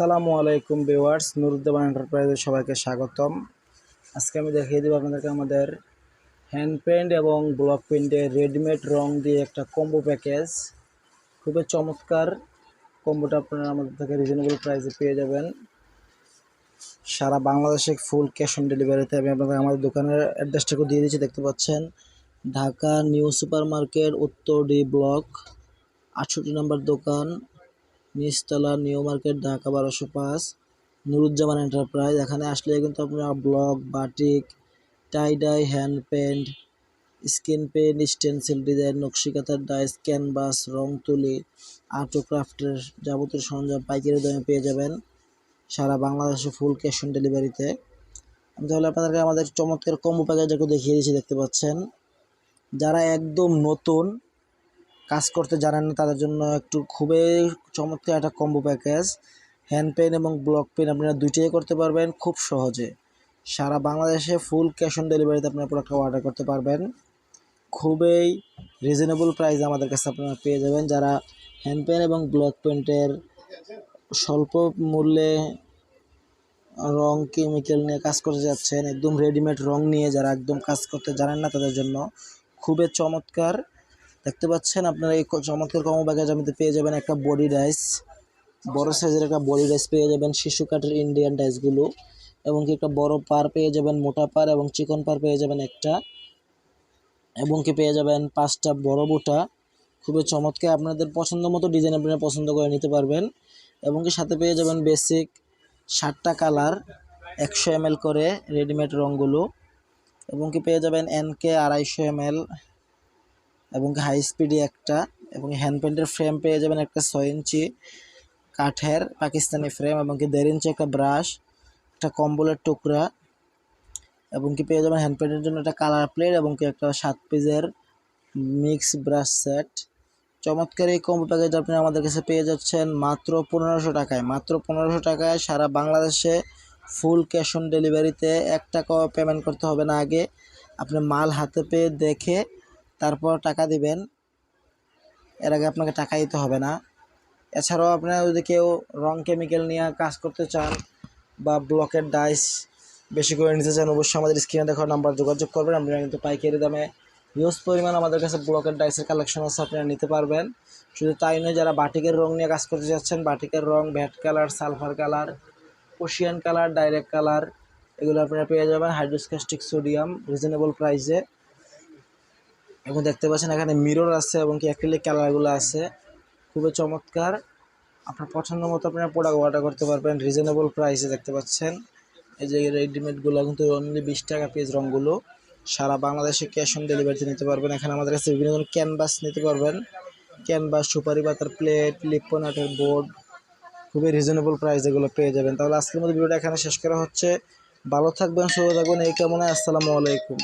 আসসালামু আলাইকুম ভিউয়ার্স নুরুদ্দামান এন্টারপ্রাইজে সবাইকে স্বাগতম। আজকে আমি দেখিয়ে দেবো আপনাদেরকে আমাদের হ্যান্ড পেন্ট এবং ব্লক পেন্টের রেডিমেড রং দিয়ে একটা কম্বো প্যাকেজ খুবই চমৎকার কম্বোটা আপনারা আমাদের থেকে রিজনেবল প্রাইসে পেয়ে যাবেন। সারা বাংলাদেশে ফুল ক্যাশ অন ডেলিভারিতে আমি আপনাদের আমাদের দোকানের অ্যাড্রেসটাকে দিয়ে দিচ্ছি, দেখতে পাচ্ছেন। ঢাকা নিউ সুপার মার্কেট উত্তর ডি ব্লক, আটষট্টি নম্বর দোকান। নিচতলা, নিউ মার্কেট, ঢাকা বারোশো পাঁচ, নুরুজ্জামান এন্টারপ্রাইজ। এখানে আসলে কিন্তু আপনারা block, batik, tie dye hand paint skin paint stencil design, নকশিকাতার dyes, canvas, রং তুলি আর্ট ও ক্রাফটের যাবতীয় সরঞ্জাম পাইকারি দামে পেয়ে যাবেন সারা বাংলাদেশে ফুল ক্যাশ অন ডেলিভারিতে। আমি তাহলে আপনাদেরকে আমাদের চমৎকার কম্বো প্যাকেজটাকে দেখিয়ে দিচ্ছি, দেখতে পাচ্ছেন। যারা একদম নতুন কাজ করতে জানেন না, তাদের জন্য একটু খুবই চমৎকার একটা কম্বো প্যাকেজ হ্যান্ড পেন এবং ব্লক পেন আপনারা দুইটাই করতে পারবেন খুব সহজে। সারা বাংলাদেশে ফুল ক্যাশ অন ডেলিভারিতে আপনারা প্রোডাক্টটা অর্ডার করতে পারবেন। খুবই রিজনেবল প্রাইস আমাদের কাছে আপনারা পেয়ে যাবেন। যারা হ্যান্ড পেন এবং ব্লক পেন্টের স্বল্প মূল্যে রং কেমিক্যাল নিয়ে কাজ করতে যাচ্ছেন, একদম রেডিমেড রং নিয়ে যারা একদম কাজ করতে জানেন না তাদের জন্য খুবই চমৎকার। দেখতে পাচ্ছেন আপনারা এই চমৎকার কমো ব্যাগেজ জমিতে পেয়ে যাবেন একটা বডি ডাইস বড় সাইজের একটা বডি ডাইস পেয়ে যাবেন শিশু কাঠের ইন্ডিয়ান ডাইসগুলো এবং কি একটা বড় পার পেয়ে যাবেন মোটা পার এবং চিকন পার পেয়ে যাবেন একটা। এবং কি পেয়ে যাবেন পাঁচটা বড় বুটা। খুবই চমৎকার, আপনাদের পছন্দ মতো ডিজাইন আপনারা পছন্দ করে নিতে পারবেন। এবং কি সাথে পেয়ে যাবেন বেসিক ষাটটা কালার একশো এম করে রেডিমেড রঙগুলো। এবং কি পেয়ে যাবেন এনকে আড়াইশো এম এবং হাই স্পিডি একটা, এবং হ্যান্ড পেন্টের ফ্রেম পেয়ে যাবেন একটা ছয় ইঞ্চি কাঠের পাকিস্তানি ফ্রেম এবং কি দেড় ইঞ্চি একটা ব্রাশ একটা কম্বলের টুকরা, এবং কি পেয়ে যাবেন হ্যান্ড পেন্টের জন্য একটা কালার প্লেট এবং কি একটা সাত পিসের মিক্স ব্রাশ সেট চমৎকার এই কম্বো প্যাকেজ আপনি আমাদের কাছে পেয়ে যাচ্ছেন মাত্র পনেরোশো টাকায়। মাত্র পনেরোশো টাকায় সারা বাংলাদেশে ফুল ক্যাশ অন ডেলিভারিতে এক টাকাও পেমেন্ট করতে হবে না আগে। আপনি মাল হাতে পেয়ে দেখে তারপর টাকা দিবেন। এর আগে আপনাকে টাকা দিতে হবে না। এছাড়াও আপনারা যদি কেউ রং কেমিক্যাল নিয়ে কাজ করতে চান বা ব্লকের ডাইস বেশি করে নিতে চান, অবশ্যই আমাদের স্ক্রিনে দেখার নাম্বার যোগাযোগ করবেন। আপনারা কিন্তু পাইকারি দামে হিউজ পরিমাণ আমাদের কাছে ব্লকের ডাইসের কালেকশন আছে, আপনারা নিতে পারবেন। শুধু তাই নয়, যারা বাটিকের রং নিয়ে কাজ করতে যাচ্ছেন, বাটিকের রং vat colour sulphur colour ocean colour direct colour এগুলো আপনারা পেয়ে যাবেন। হাইড্রোস্কাস্টিক সোডিয়াম রিজনেবল প্রাইসে এবং দেখতে পাচ্ছেন এখানে মিরর আছে এবং কি অ্যাক্রিলিক কালারগুলো আছে। খুবই চমৎকার। আপনার পছন্দ মতো আপনারা প্রোডাক্ট অর্ডার করতে পারবেন রিজনেবল প্রাইসে দেখতে পাচ্ছেন। এই যে রেডিমেডগুলো কিন্তু অনলি বিশ টাকা পিস রঙগুলো সারা বাংলাদেশে ক্যাশ অন ডেলিভারিতে নিতে পারবেন। এখানে আমাদের কাছে বিভিন্ন ধরনের ক্যানভাস নিতে পারবেন। ক্যানভাস সুপারি পাতার প্লেট আর্টের বোর্ড খুবই রিজনেবল প্রাইস এগুলো পেয়ে যাবেন। তাহলে আজকের মতো ভিডিওটা এখানে শেষ করা হচ্ছে। ভালো থাকবেন, সুস্থ থাকবেন, এই কামনায় আসসালামু আলাইকুম।